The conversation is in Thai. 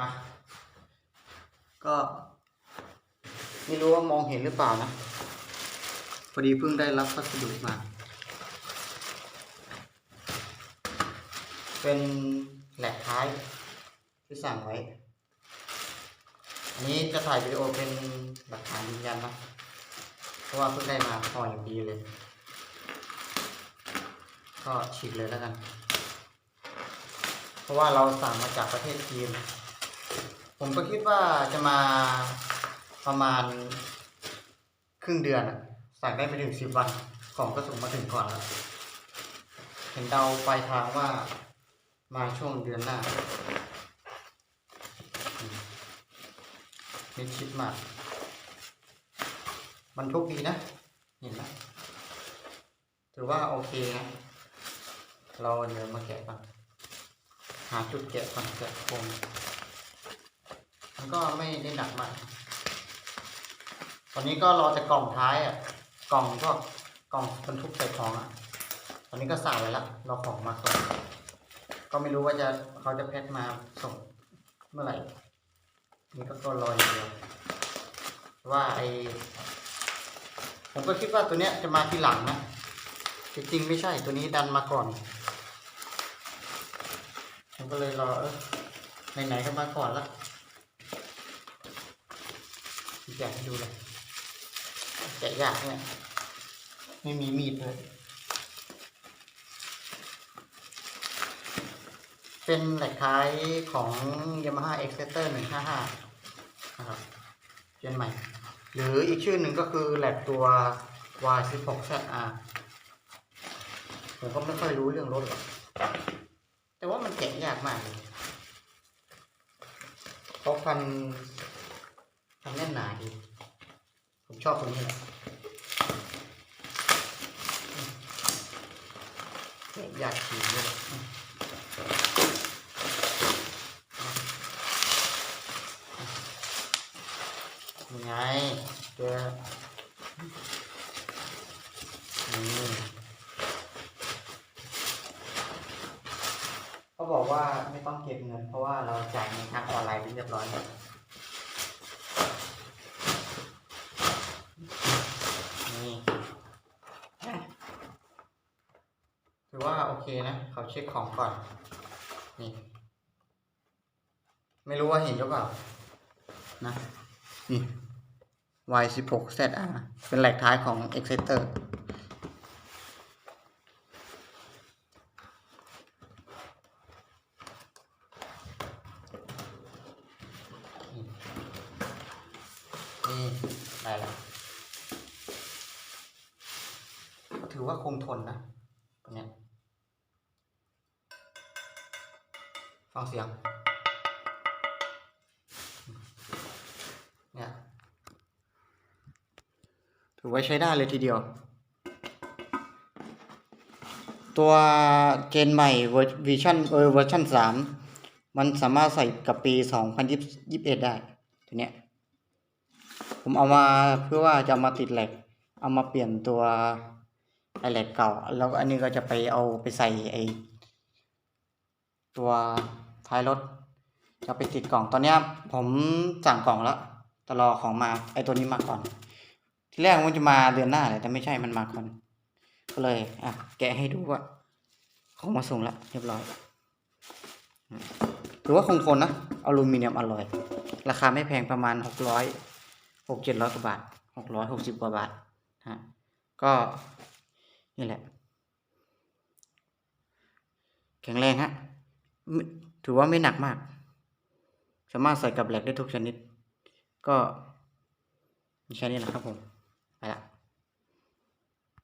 มา ก็ไม่รู้ว่ามองเห็นหรือเปล่านะ พอดีเพิ่งได้รับพัสดุมา เป็นแหลกท้ายที่สั่งไว้ อันนี้จะถ่ายวิดีโอเป็นหลักฐานยืนยันนะ เพราะว่าเพิ่งได้มาห่ออย่างดีเลย ก็ฉีกเลยแล้วกัน เพราะว่าเราสั่งมาจากประเทศจีน ผมก็คิดว่าจะมาประมาณครึ่งเดือนอะสั่งได้ไม่ถึงสิบวัน ของก็ส่งมาถึงก่อนแล้ว เห็นเดาปลายทางว่ามาช่วงเดือนหน้ามมิดชิดมาก มันทุกดีนะ เห็นไหมถือว่าโอเคนะ เราเดี๋ยวมาแกะก่อนหาจุดแกะก่อนแกะโครงมัน ก็ไม่ได้หนักมาก ตอนนี้ก็รอแต่กล่องท้ายอะ กล่องก็กล่องบรรทุกใส่ของอะ ตอนนี้ก็สั่งไว้แล้วรอของมาส่ง ก็ไม่รู้ว่าจะเขาจะแพ็คมาส่งเมื่อไหร่ นี่ก็ก็รออย่างเดียวว่าไอผมก็คิดว่าตัวเนี้ยจะมาทีหลังนะจริงๆไม่ใช่ตัวนี้ดันมาก่อน ผมก็เลยรอเออไหนๆก็มาก่อนละ อยากให้ดูเลยแกะยากเนี่ยไม่มีมีดเลยเป็นแหลกท้ายของ Yamaha X c e t e r 155นะครับเจนใหม่ หรืออีกชื่อหนึ่งก็คือแหลกตัว Y16ZR ผมก็ไม่ค่อยรู้เรื่องรถหรอกแต่ว่ามันแกะยากมากเลยเขาพันพัน หนาดี ผมชอบตรงนี้แหละแกะยากจริงเลยยังไงเจอนี่เขาบอกว่าไม่ต้องเก็บเงิน เพราะว่าเราจ่ายเงินทางออนไลน์ไปเรียบร้อยแล้วนี่อะ ถือว่าโอเคนะเขาเช็คของก่อน นี่ ไม่รู้ว่าเห็นหรือเปล่า นะ นี่ Y16ZR เป็นแหลกท้ายของ Exciter นี่ได้แล้วถือว่าคงทนนะตัวเนี้ย ฟังเสียง เนี่ยถือว่าใช้ได้เลยทีเดียว ตัวเจนใหม่เวอร์วิชั่นเออเวอร์ชันสามมันสามารถใส่กับปีสองพันยี่สิบเอ็ดได้ตัวเนี้ยผมเอามาเพื่อว่าจะมาติดแหลกเอามาเปลี่ยนตัวไอแหลกเก่า แล้วอันนี้ก็จะไปเอาไปใส่ไอตัว ท้ายรถจะไปติดกล่องตอนนี้ผมสั่งกล่องแล้วแต่รอของมาไอตัวนี้มาก่อน ที่แรกมันจะมาเดือนหน้าเลยแต่ไม่ใช่มันมาก่อน ก็เลยอะแกะให้ดูว่าของมาส่งแล้วเรียบร้อยอืมถือว่าคงทนนะอลูมิเนียมอลลอย ราคาไม่แพงประมาณหกร้อยหกเจ็ดร้อยกว่าบาทหกร้อยหกสิบกว่าบาทฮะก็นี่แหละ แข็งแรงฮะม่ ถือว่าไม่หนักมาก สามารถใส่กับแหลกได้ทุกชนิด ก็มีแค่นี้แหละครับผม ไปละ